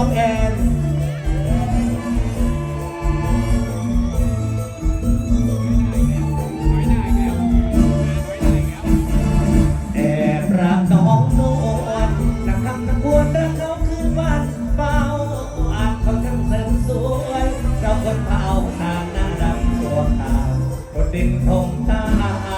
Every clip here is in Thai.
องแอนแอบรักน้องนวลนักทำนักวชรักน้องคืนวันเฝ้าอาจเขาทั้งเสริมสวยเราคนเผาทางน้ารักตัวขาวรถดินทงตา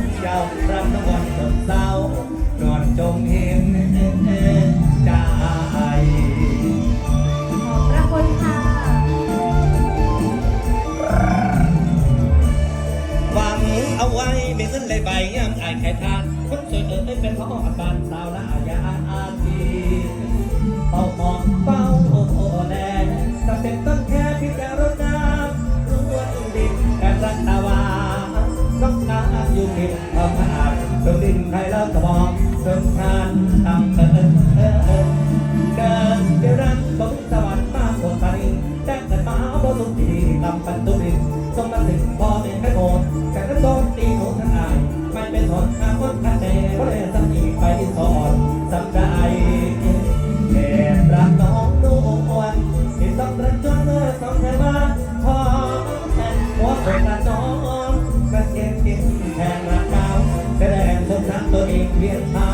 กินนมยาวรับนอนจนเศร้านอนจมเห็นใจขอบพระคุณค่ะหวังเอาไว้ไม่เงินเลยใบยามอายแค่ทานคนสวยเออเป็นพ่ออากานสาวหน้ายาญา ยู่กินทำอาดดงดินใครแล้วก็บอกเดินทานตามเอิญเอิญเอิญเดินเดี๋ยวรันบงสวรรค์มากกว่าใครแจ้งกันมาบนทุกทีลำปันตุรินส่งมาถึงพ่อเป็นแค่โกนแต่ก็โดนตีโหทั้งอายไม่เป็นทนข้าคนข้าแต่เพราะเรียสักอีไปสอนสำได้แอบรักน้องนุ่นที่ต้องรักจนเมื่อสองเธอมาพอแต่หัวอกละน้อง เองเพียงเท่า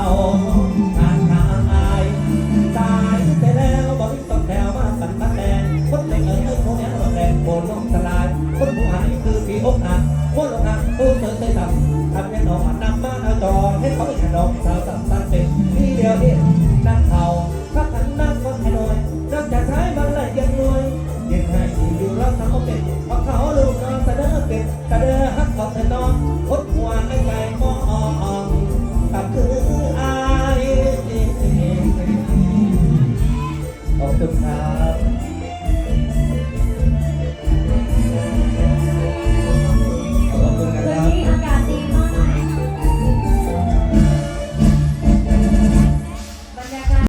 ทางทางอายตายไปแล้วบอกต้องแถวมาสั่นมาแดงคนในเอ๋ยคนนี้เราแดงโบนน้องสลาย คนผู้หายคือผีอกหักคนอกหักผู้เธอเคยทำทำให้น้องนำมาเอาจองให้เขาเป็นดอกสาวสัมสันเป็นที่เดียวเห็นนั่งเขาพักขันนั่งคนให้หน่อยนักจะใช้มันเลยยังรวยยังให้อยู่รักเขาเป็นเพราะเขาลูกน้องเสนอเป็นเดือฮักเขาแต่น้องคดหัวไอ้ไก่ กับเรา